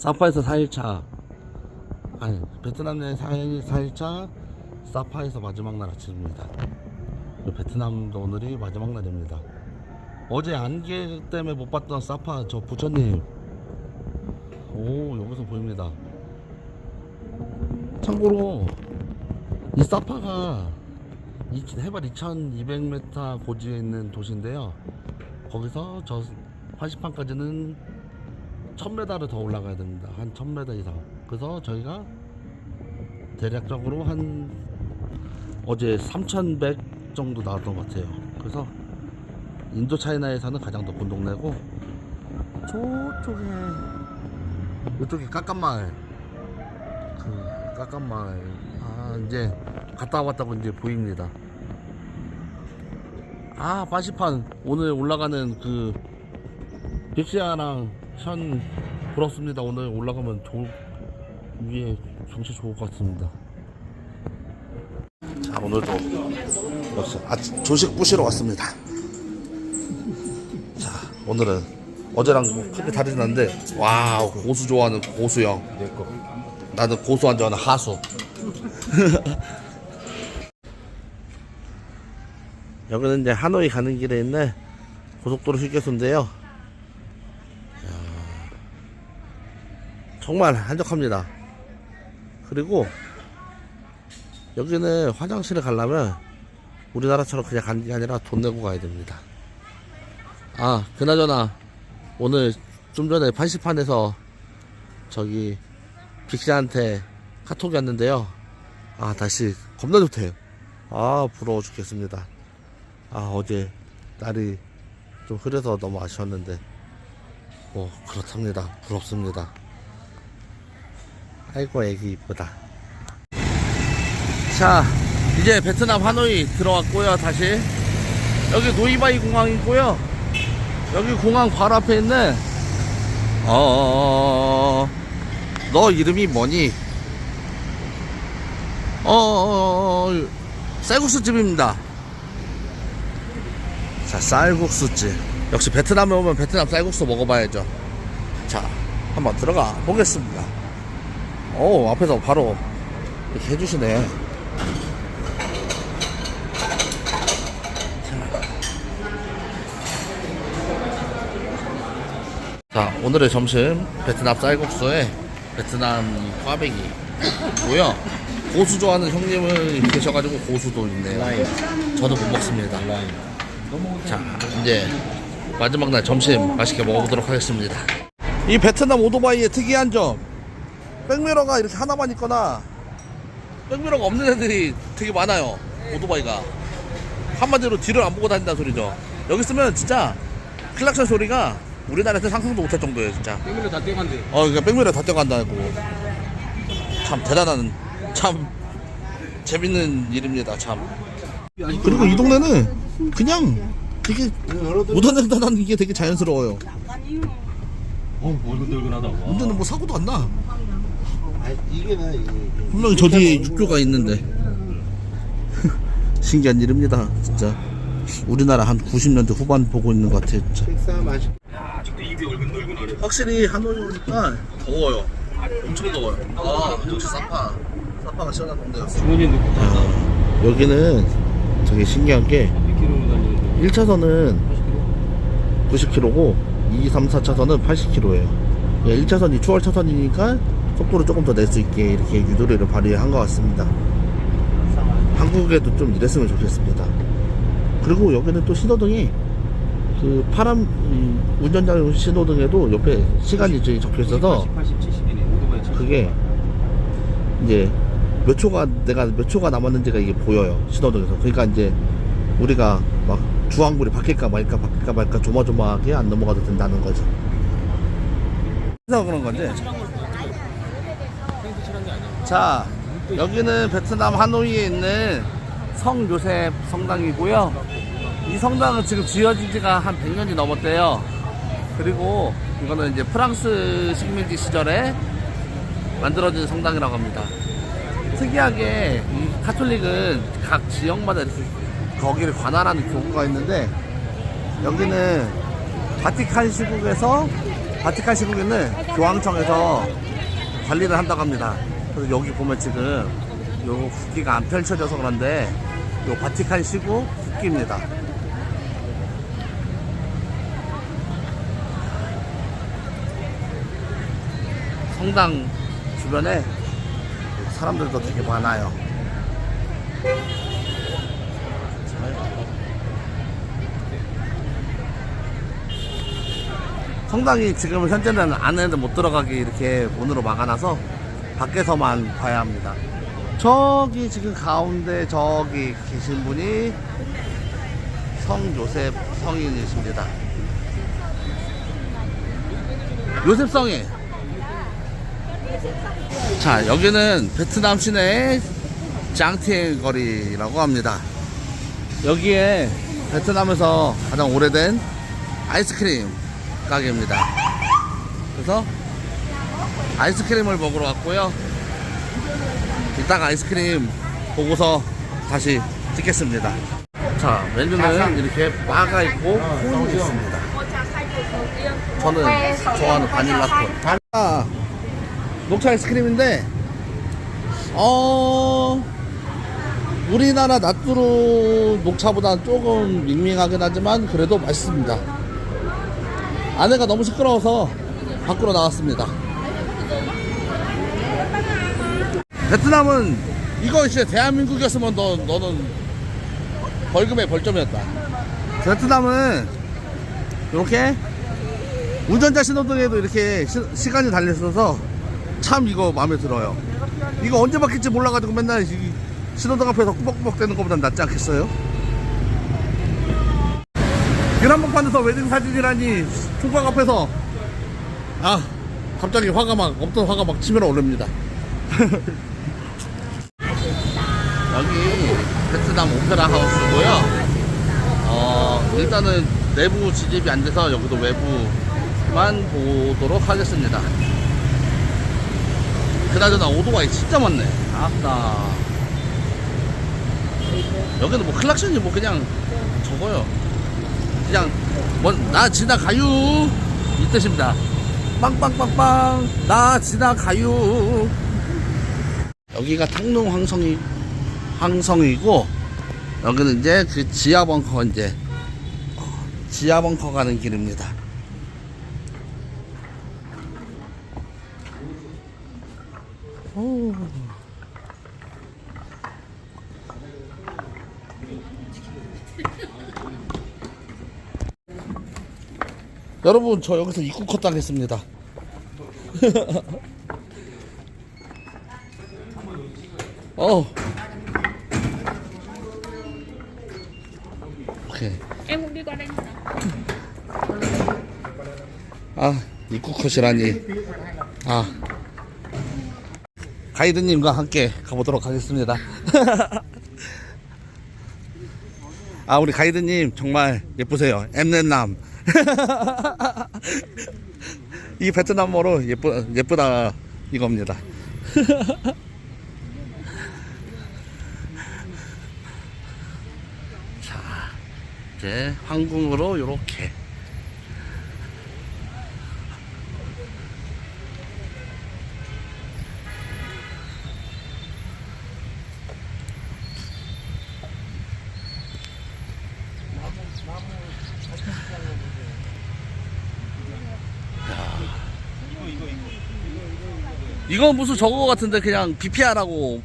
사파에서 4일차. 아니 베트남 여행 4일, 4일차 사파에서 마지막 날 아침입니다. 베트남도 오늘이 마지막 날입니다. 어제 안개 때문에 못 봤던 사파 저 부처님. 오 여기서 보입니다. 참고로 이 사파가 이- 해발 2200m 고지에 있는 도시인데요. 거기서 저 80판까지는 1000m를 더 올라가야 됩니다. 한 1000m 이상. 그래서 저희가 대략적으로 한 어제 3100 정도 나왔던 것 같아요. 그래서 인도 차이나에서는 가장 높은 동네고 저쪽에 이쪽에 깎깐마을. 그 깎깐마을. 아 이제 갔다 왔다고 이제 보입니다. 아 빠시판. 오늘 올라가는 그 빅시아랑 션 부럽습니다. 오늘 올라가면 좋을 위에 경치 좋을 것 같습니다. 자 오늘도 역시 아, 조식 부시러 왔습니다. 자 오늘은 어제랑 뭐 크게 다르진 않는데 와우 고수 좋아하는 고수형. 내거 나는 고수 안 좋아하는 하수. 여기는 이제 하노이 가는 길에 있는 고속도로 휴게소인데요 이야, 정말 한적합니다 그리고 여기는 화장실을 가려면 우리나라처럼 그냥 가는 게 아니라 돈 내고 가야 됩니다 아 그나저나 오늘 좀 전에 80판에서 저기 빅시한테 카톡이 왔는데요. 아, 다시 겁나 좋대요. 아, 부러워 죽겠습니다. 아, 어제 날이 좀 흐려서 너무 아쉬웠는데, 뭐, 그렇답니다. 부럽습니다. 아이고, 애기 이쁘다. 자, 이제 베트남 하노이 들어왔고요, 다시. 여기 노이바이 공항이고요. 여기 공항 바로 앞에 있는, 어, 너 이름이 뭐니? 어, 어, 어, 쌀국수집입니다. 자, 쌀국수집. 역시 베트남에 오면 베트남 쌀국수 먹어봐야죠. 자, 한번 들어가 보겠습니다. 오, 앞에서 바로 이렇게 해주시네. 자, 오늘의 점심 베트남 쌀국수에 베트남 꽈배기고요. 고수 좋아하는 형님은 계셔가지고 고수도 있네요. 저도 못 먹습니다. 자, 이제 마지막 날 점심 맛있게 먹어보도록 하겠습니다. 이 베트남 오토바이의 특이한 점, 백미러가 이렇게 하나만 있거나 백미러가 없는 애들이 되게 많아요. 오토바이가 한마디로 뒤를 안 보고 다닌다는 소리죠. 여기 있으면 진짜 클락션 소리가 우리나라에서 상상도 못할 정도예요, 진짜. 땡밀로 다 떼간대 어, 그러니까 백미러 다 떼간다고. 참 대단한, 참 재밌는 일입니다, 참. 그리고 이 동네는 그냥 되게 무단횡단하는 게 되게 자연스러워요. 어 얼근덜근하다 와 문제는 뭐 사고도 안 나. 아, 이게 이게 분명히 저 뒤에 육교가 있는데. 신기한 일입니다, 진짜. 우리나라 한 90년대 후반 보고 있는 것 같아요, 진짜. 식사 맛이 야 아직도 입이 얼근덜근하네 확실히 하노이 오니까 더워요. 엄청 더워요. 아, 역시 사파. 사파가 시원한 동네였어. 주머니에 넣고 간다 아, 여기는 되게 신기한 게몇 킬로로 다니는데 1차선은 90km고 2, 3, 4차선은 80km예요. 1차선이 추월 차선이니까 속도를 조금 더 낼 수 있게 이렇게 유도리를 발휘한 것 같습니다. 한국에도 좀 이랬으면 좋겠습니다. 그리고 여기는 또 신호등이 그 파란 이 운전자용 신호등에도 옆에 시간이 적혀 있어서 80, 70이네 오토바이 70 그게 이제 몇 초가 내가 몇 초가 남았는지가 이게 보여요 신호등에서 그러니까 이제 우리가 막 주황불이 바뀔까 말까 바뀔까 말까 조마조마하게 안 넘어가도 된다는 거죠 그래서 그런 건데 자 여기는 베트남 하노이에 있는 성 요셉 성당이고요 이 성당은 지금 지어진 지가 한 100년이 넘었대요 그리고 이거는 이제 프랑스 식민지 시절에 만들어진 성당이라고 합니다. 특이하게 이 카톨릭은 각 지역마다 이렇게 거기를 관할하는 교구가 있는데 여기는 바티칸 시국에서 바티칸 시국에는 교황청에서 관리를 한다고 합니다. 그래서 여기 보면 지금 요 국기가 안 펼쳐져서 그런데 요 바티칸 시국 국기입니다. 성당 주변에 사람들도 되게 많아요. 성당이 지금 현재는 안에는 못 들어가게 이렇게 문으로 막아놔서 밖에서만 봐야 합니다. 저기 지금 가운데 저기 계신 분이 성 요셉 성인이십니다. 요셉 성인. 자, 여기는 베트남 시내 짱티엔 거리라고 합니다. 여기에 베트남에서 가장 오래된 아이스크림 가게입니다. 그래서 아이스크림을 먹으러 왔고요. 이따가 아이스크림 보고서 다시 찍겠습니다. 자, 메뉴는 이렇게 바가 있고 콘이 있습니다. 저는 좋아하는 바닐라 콘. 아, 녹차 아이스크림인데, 어, 우리나라 나뚜루 녹차보다 조금 밍밍하긴 하지만 그래도 맛있습니다. 아내가 너무 시끄러워서 밖으로 나왔습니다. 베트남은 이거 진짜 대한민국이었으면 너, 너는 벌금에 벌점이었다. 베트남은 이렇게 운전자 신호등에도 이렇게 시, 간이 달려있어서 참 이거 마음에 들어요. 이거 언제 바뀔지 몰라가지고 맨날 이 신호등 앞에서 꾸벅꾸벅 대는 것보단 낫지 않겠어요? 유람목판에서 웨딩 사진이라니 총각 앞에서 아 갑자기 화가 막 없던 화가 막 치밀어 오릅니다 베트남 오페라 하우스고요. 어 일단은 내부 진입이 안 돼서 여기도 외부만 보도록 하겠습니다. 그나저나 오토바이 진짜 많네. 아따. 여기는 뭐 클락션이 뭐 그냥 저거요. 그냥 뭐나 지나가요. 이 뜻입니다. 빵빵빵빵 나 지나가요. 여기가 탕릉 황성이 황성이고 여기는 이제 그 지하 벙커 이제 어, 지하 벙커 가는 길입니다. 오. 여러분 저 여기서 입국 컷 당했습니다. 어 오케이 Em cũng đi qua đây. 아 입국컷이라니. 아. 가이드님과 함께 가보도록 하겠습니다. 아 우리 가이드님 정말 예쁘세요. 엠넷남. 이 베트남어로 예쁘 예쁘다 이겁니다 이제 황궁으로 요렇게. 이건 무슨 저거 같은데 그냥 BPR하고.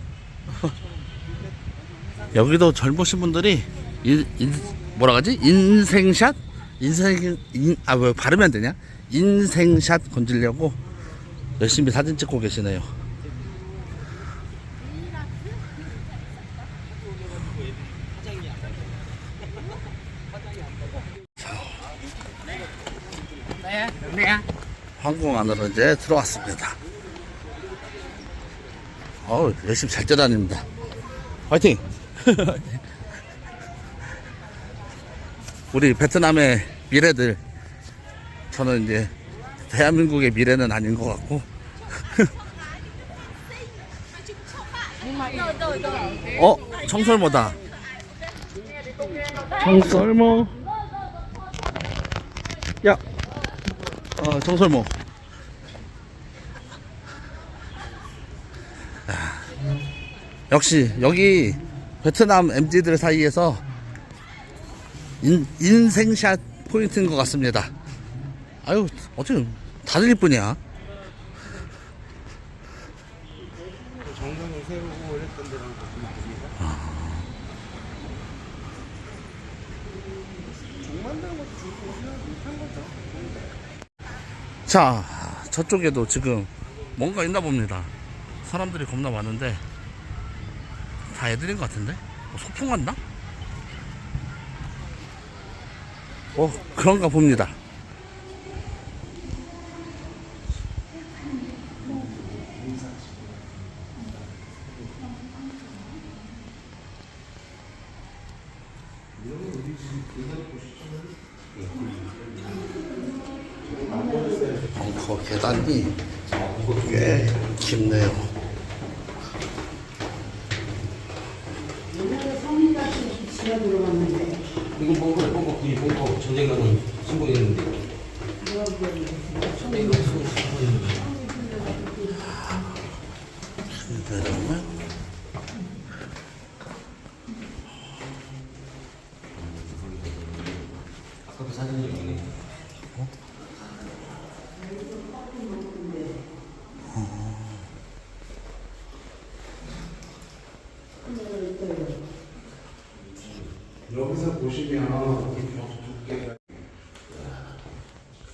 여기도 젊으신 분들이 인, 인 뭐라 하지 인생샷 인생 인 아 왜 발음이 안 되냐 인생샷 건지려고 열심히 사진 찍고 계시네요. 황궁 안으로 이제 들어왔습니다. 어우, 열심히 잘 뛰어다닙니다. 화이팅! 우리 베트남의 미래들, 저는 이제 대한민국의 미래는 아닌 것 같고, 어, 청설모다. 청설모. 야, 어, 정설모. 아, 역시 여기 베트남 MZ들 사이에서 인, 인생샷 포인트인 것 같습니다. 아유, 어떻게 다들 이쁘냐? 정강을 세우고 이랬던 데랑 바꾸면 종 만드는 것도 그냥 못한 거죠. 자, 저쪽에도 지금 뭔가 있나 봅니다. 사람들이 겁나 많은데 다 애들인 것 같은데? 뭐 소풍 갔나? 어, 그런가 봅니다. 벙커 계단이 꽤 깊네요. 이거 벙커 벙커 이 벙커 전쟁 가는 신고했는데. 내려오면 아까도 사진이 있네. 여기서 보시면 이 벽 두께가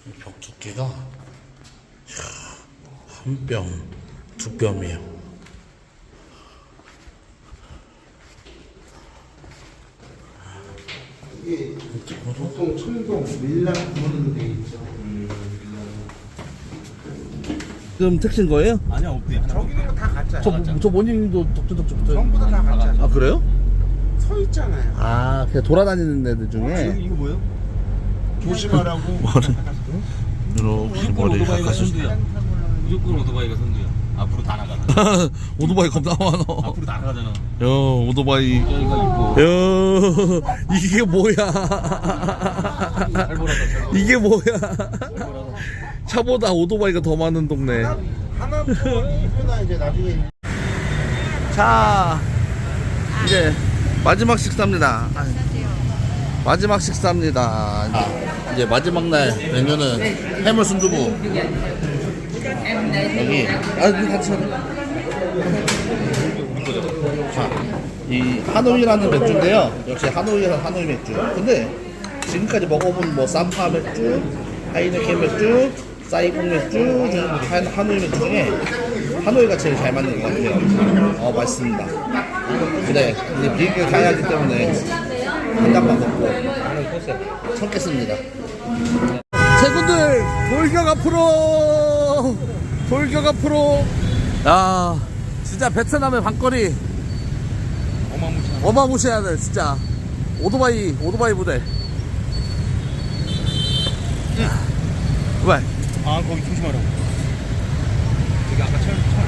이벽 두께가 한 뼘, 두 뼘이에요. 이게 보통 철동 밀랍 구멍으로 돼 있죠. 지금 택신 거예요? 아니야 없대. 하나. 저기는 다 가짜야. 저, 저 모닝도 독주독주 붙어요. 전부 다 다 가짜. 아, 그래요? 서 있잖아요. 아, 그냥 돌아다니는 애들 중에 이거 뭐예요? 조심하라고. 이렇게 무조건 머리 오토바이가 가까이 선두야. 무조건 오토바이가 선두야. 앞으로 다 나가. 오토바이 겁나 많아. 앞으로 다 나가잖아. 야, 오토바이. 여기가 있고. 야, 이게 뭐야? 잘. 잘. 이게 뭐야? 차보다 오토바이가 더 많은 동네. 하나 이제 나중에 자, 이제 마지막 식사입니다. 아, 마지막 식사입니다. 이제 마지막 날 메뉴는 해물 순두부. 여기, 아, 이거 같이 하네. 자, 이 하노이라는 맥주인데요. 역시 하노이는 하노이 맥주. 근데 지금까지 먹어본 뭐 쌈파 맥주, 하이네켄 맥주, 사이공 맥주, 하노이 맥주 중에 하노이가 제일 잘 맞는 것 같아요. 어, 맛있습니다. 근데 이제 비행기가 가야 하기 때문에 한 잔만 먹고 참겠습니다. 세분들 돌격 앞으로 돌격 앞으로 야 진짜 베트남의 방거리 어마무시한. 어마무시하네 진짜 오토바이 오토바이 부대 왜? 아 거기 조심하라고. 여기 아까 철 철.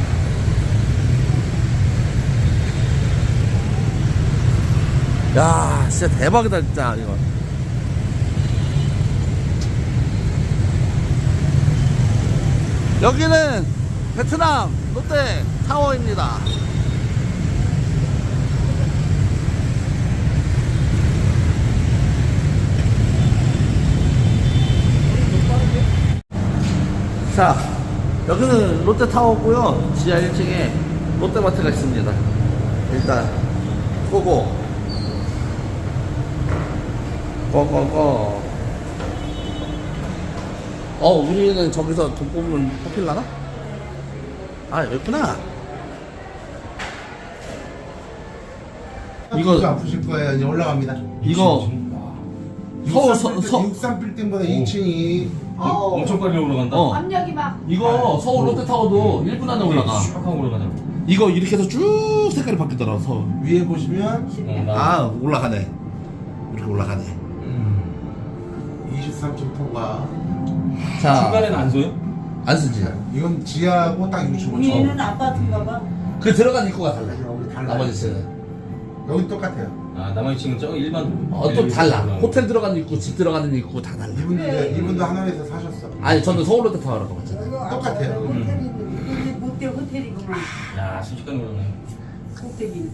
야 진짜 대박이다 진짜 이거 여기는 베트남 롯데 타워입니다. 자 여기는 롯데 타워고요. 지하 1층에 롯데마트가 있습니다. 일단 고고. 꺼꺼꺼 어 우리는 저기서 돈 뽑으면 뽑힐라나? 아 여기구나. 이거- 이거 아프실 거예요. 이제 올라갑니다. 이거 서울 서, 서, 63 빌딩보다 2층이 엄청 빨리 올라간다. 어. 압력이 막. 이거 서울 롯데타워도 1분 안에 올라가. 슉 하고 올라가잖아. 이거 이렇게 해서 쭉 색깔이 바뀌더라 서울. 위에 보시면 어, 나. 아 올라가네. 이렇게 올라가네. 23층 자 중간에는 안 쏘요? 안 쓰지 이건 지하고 딱 65층. 위에는 아파트인가 봐. 그 들어간 입구가 달라 여기 달라요. 나머지 층은 여기 똑같아요. 아 남아있는 저 일반 어, 또 달라. 호텔 들어가는 입구, 집 들어가는 입구 다 달라. 이분도 이분도 하나에서 사셨어. 아니, 저는 서울 롯데타워라고 봤잖아요. 똑같아요. 호텔이 롯데 호텔이구만. 야 순식간에 오르네 호텔이.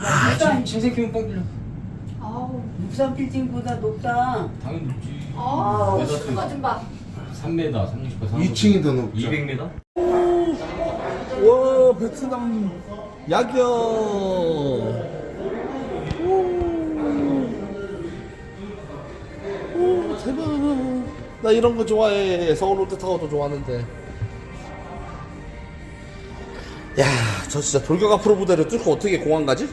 아 친- 친생 키우면 뻥 뚫려 아우 육삼 빌딩보다 높다. 당연히 높지 아우 메다 큰거좀 봐. 3m 30m 2층이 더 높죠. 200m? 와, 베트남 야경. 오, 대박. 나 이런 거 좋아해. 서울 롯데타워도 좋아하는데. 야, 저 진짜 돌격 앞으로 부대를 뚫고 어떻게 공항 가지?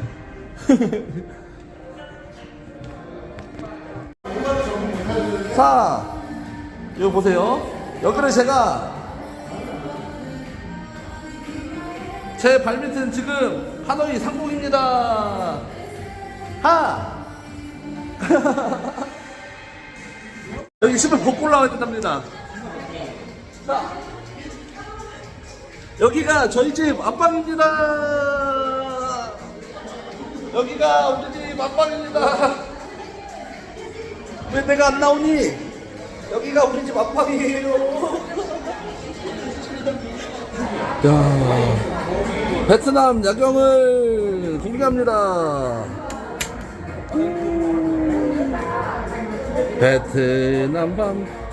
자, 이거 보세요. 여기를 제가 제 발밑은 지금 하노이 상공입니다. 하! 여기 신발 벗고 올라와야 된답니다. 자, 여기가 저희 집 안방입니다. 여기가 우리 집 안방입니다. 왜 내가 안 나오니? 여기가 우리 집 안방이에요. 야. 베트남 야경을 공개합니다. 베트남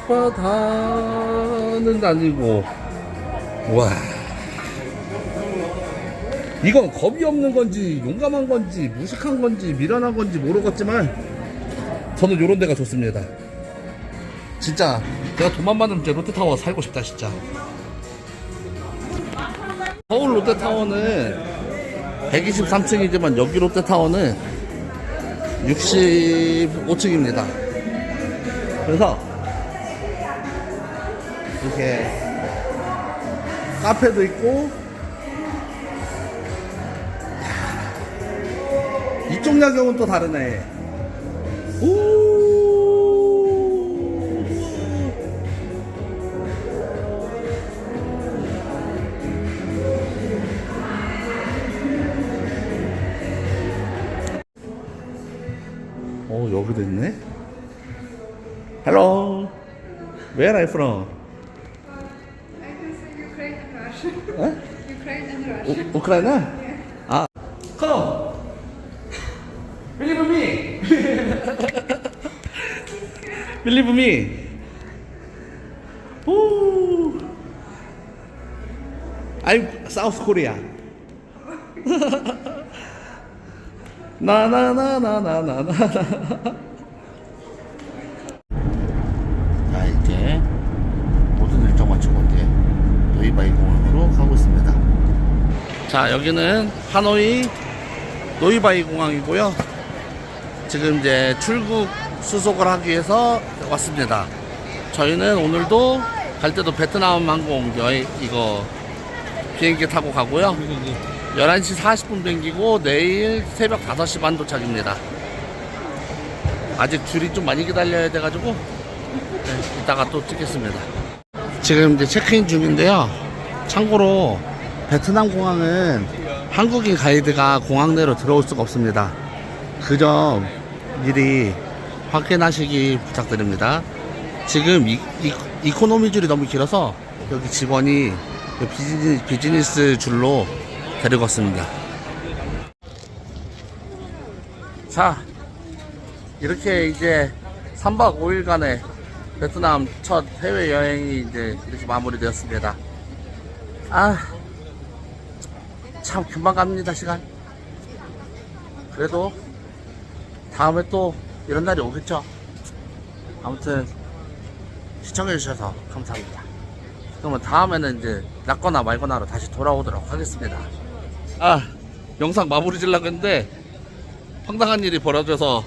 밤바다는 아니고, 와. 이건 겁이 없는 건지, 용감한 건지, 무식한 건지, 미련한 건지 모르겠지만, 저는 요런 데가 좋습니다. 진짜, 내가 돈만 많으면 진짜 롯데타워 살고 싶다, 진짜. 서울 롯데타워는 123층이지만 여기 롯데타워는 65층입니다. 그래서 이렇게 카페도 있고 이쪽 야경은 또 다르네. 오. 어 여기도 있네. Hello. Where are you from? I can say Ukraine and Russia. 어? Ukraine and Russia. 우, 우크라이나? 아. Come. Believe me. Believe me. Ooh. I'm South Korea. 나나나나나나나. 자 이제 모든 일정 마치고 이제 노이바이 공항으로 가고 있습니다. 자 여기는 하노이 노이바이 공항이고요. 지금 이제 출국 수속을 하기 위해서 왔습니다. 저희는 오늘도 갈 때도 베트남 항공 여행 이거 비행기 타고 가고요. 11시 40분 비행기고 내일 새벽 5시 반 도착입니다. 아직 줄이 좀 많이 기다려야 돼가지고 네, 이따가 또 찍겠습니다. 지금 이제 체크인 중인데요. 참고로 베트남 공항은 한국인 가이드가 공항 내로 들어올 수가 없습니다. 그 점 미리 확인하시기 부탁드립니다. 지금 이, 이, 이 코노미 줄이 너무 길어서 여기 직원이 비즈니스, 비즈니스 줄로 데리고 왔습니다. 자, 이렇게 이제 3박 5일간의 베트남 첫 해외여행이 이제 이렇게 마무리되었습니다. 아, 참 금방 갑니다, 시간. 그래도 다음에 또 이런 날이 오겠죠. 아무튼 시청해주셔서 감사합니다. 그러면 다음에는 이제 낫거나 말거나로 다시 돌아오도록 하겠습니다. 아, 영상 마무리 질라고 했는데 황당한 일이 벌어져서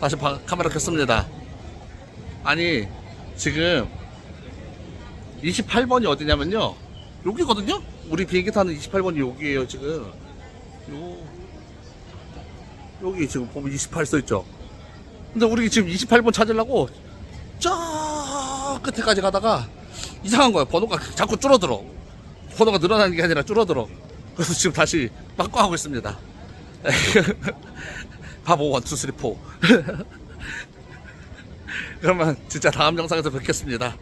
다시 바- 카메라 켰습니다. 아니, 지금 28번이 어디냐면요. 여기거든요? 우리 비행기 타는 28번이 여기에요, 지금. 요, 여기 지금 보면 28 써있죠? 근데 우리 지금 28번 찾으려고 저 끝에까지 가다가 이상한 거야. 번호가 자꾸 줄어들어. 번호가 늘어나는 게 아니라 줄어들어. 그래서 지금 다시 바꿔하고 있습니다. 바보 원투 쓰리 포 그러면 진짜 다음 영상에서 뵙겠습니다